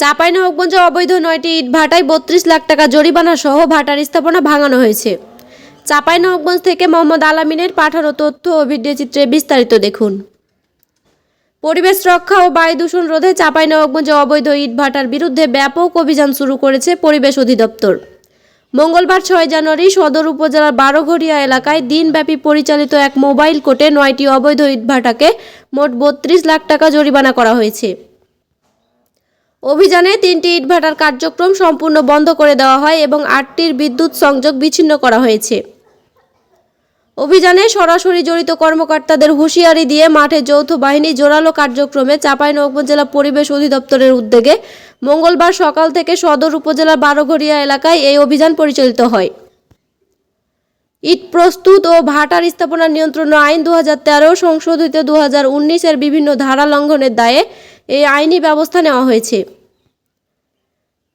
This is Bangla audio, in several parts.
চাঁপাইনবাবগঞ্জে অবৈধ নয়টি ইট ভাটায় বত্রিশ লাখ টাকা জরিমানা সহ ভাটার স্থাপনা ভাঙানো হয়েছে। চাঁপাইনবাবগঞ্জ থেকে মোহাম্মদ আলামিনের পাঠানো তথ্য ও ভিডিও চিত্রে বিস্তারিত দেখুন। পরিবেশ রক্ষা ও বায়ু দূষণ রোধে চাঁপাইনবাবগঞ্জে অবৈধ ইট ভাটার বিরুদ্ধে ব্যাপক অভিযান শুরু করেছে পরিবেশ অধিদপ্তর। মঙ্গলবার ছয় জানুয়ারি সদর উপজেলার বারোঘড়িয়া এলাকায় দিনব্যাপী পরিচালিত এক মোবাইল কোর্টে নয়টি অবৈধ ইটভাটাকে মোট বত্রিশ লাখ টাকা জরিমানা করা হয়েছে। অভিযানে তিনটি ইটভাটার কার্যক্রম সম্পূর্ণ বন্ধ করে দেওয়া হয় এবং আটটির বিদ্যুৎ সংযোগ বিচ্ছিন্ন করা হয়েছে। অভিযানে সরাসরি জড়িত কর্মকর্তাদের হুঁশিয়ারি দিয়ে মাঠে যৌথ বাহিনী জোরালো কার্যক্রমে চাঁপাইনবাবগঞ্জ জেলা পরিবেশ অধিদপ্তরের উদ্যোগে মঙ্গলবার সকাল থেকে সদর উপজেলার বারোঘড়িয়া এলাকায় এই অভিযান পরিচালিত হয়। ইট প্রস্তুত ও ভাটার স্থাপনা নিয়ন্ত্রণ আইন দু হাজার তেরো সংশোধিত দু হাজার উনিশের বিভিন্ন ধারা লঙ্ঘনের দায়ে এই আইনি ব্যবস্থা নেওয়া হয়েছে।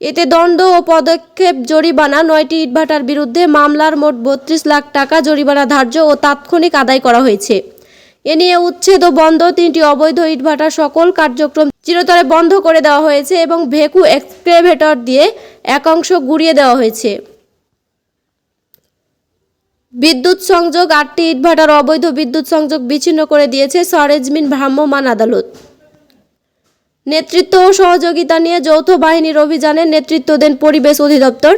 এতে দণ্ড ও পদক্ষেপ জরিমানা, নয়টি ইটভাটার বিরুদ্ধে মামলার মোট বত্রিশ লাখ টাকা জরিমানা ধার্য ও তাৎক্ষণিক আদায় করা হয়েছে। এ নিয়ে উচ্ছেদ ও বন্ধ তিনটি অবৈধ ইটভাটার সকল কার্যক্রম চিরতরে বন্ধ করে দেওয়া হয়েছে এবং ভেকু এক্সক্রেভেটর দিয়ে একাংশ গুড়িয়ে দেওয়া হয়েছে। বিদ্যুৎ সংযোগ, আটটি ইটভাটার অবৈধ বিদ্যুৎ সংযোগ বিচ্ছিন্ন করে দিয়েছে সরেজমিন ভ্রাম্যমাণ আদালত। নেতৃত্ব ও সহযোগিতা নিয়ে যৌথ বাহিনীর অভিযানে নেতৃত্ব দেন পরিবেশ অধিদপ্তর।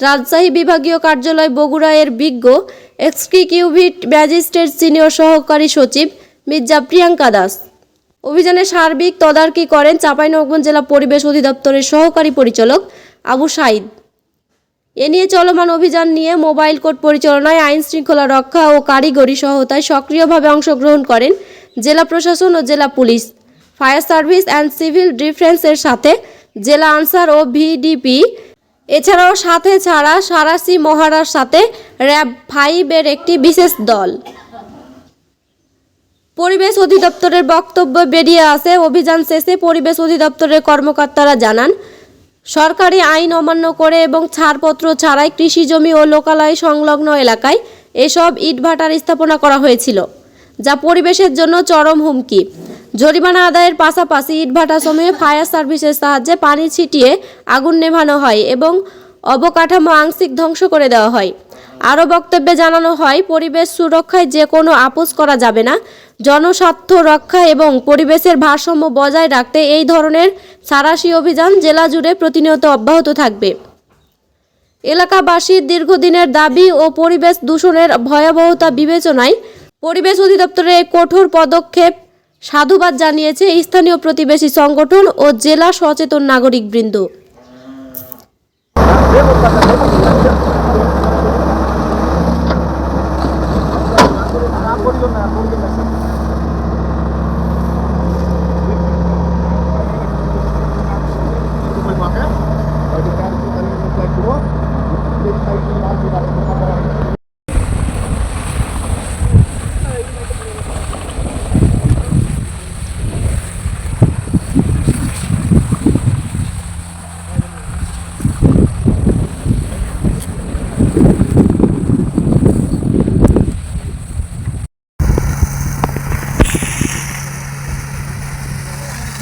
রাজশাহী বিভাগীয় কার্যালয় বগুড়া এর বিজ্ঞ, এক্সকিউভিট ম্যাজিস্ট্রেট সিনিয়র সহকারী সচিব মির্জা প্রিয়াঙ্কা দাস। অভিযানে সার্বিক তদারকি করেন চাঁপাইনবাবগঞ্জ জেলা পরিবেশ অধিদপ্তরের সহকারী পরিচালক আবু সাইদ এ নিয়ে চলমান অভিযান নিয়ে মোবাইল কোর্ট পরিচালনায় আইন শৃঙ্খলা রক্ষা ও কারিগরি সহায়তায় সক্রিয়ভাবে অংশগ্রহণ করেন জেলা প্রশাসন ও জেলা police. Fire service and civil ডিফেন্সের সাথে জেলা আনসার ও ভিডিপি। এছাড়াও সাথে ছাড়া সারাসি মহারার সাথে র্যাব ফাইভের একটি বিশেষ দল। পরিবেশ অধিদপ্তরের বক্তব্য বেরিয়ে আসে। অভিযান শেষে পরিবেশ অধিদপ্তরের কর্মকর্তারা জানান, সরকারি আইন অমান্য করে এবং ছাড়পত্র ছাড়াই কৃষি জমি ও লোকালয় সংলগ্ন এলাকায় এসব ইটভাটার স্থাপনা করা হয়েছিল, যা পরিবেশের জন্য চরম হুমকি। জরিমানা আদায়ের পাশাপাশি ইটভাটা সময়ে ফায়ার সার্ভিসের সাহায্যে পানি ছিটিয়ে আগুন নেভানো হয় এবং অবকাঠামো আংশিক ধ্বংস করে দেওয়া হয়। আরও বক্তব্যে জানানো হয়, পরিবেশ সুরক্ষায় যে কোনো আপোষ করা যাবে না। জনস্বার্থ রক্ষা এবং পরিবেশের ভারসাম্য বজায় রাখতে এই ধরনের সারাশি অভিযান জেলা জুড়ে প্রতিনিয়ত অব্যাহত থাকবে। এলাকাবাসীর দীর্ঘদিনের দাবি ও পরিবেশ দূষণের ভয়াবহতা বিবেচনায় পরিবেশ অধিদপ্তরের কঠোর পদক্ষেপ সাধুবাদ জানিয়েছে স্থানীয় প্রতিবেশী সংগঠন ও জেলা সচেতন নাগরিকবৃন্দ।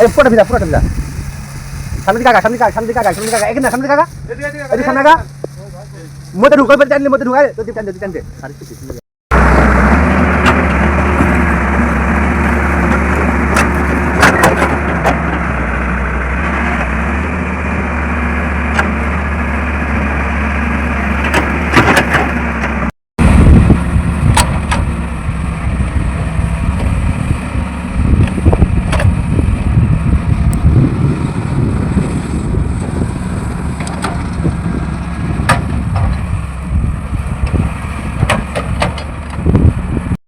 এই পুরোটা ভিজা পুরোটা ভিজা। সামনে কাকা সামনে কাকা সামনে কাকা সামনে কাকা এখানে সামনে কাকা। এদিকে সামনে কাকা মধ্যে ঢুকাই জানলে মধ্যে ঢুকাই। তো টানতে টানতে টান কিছু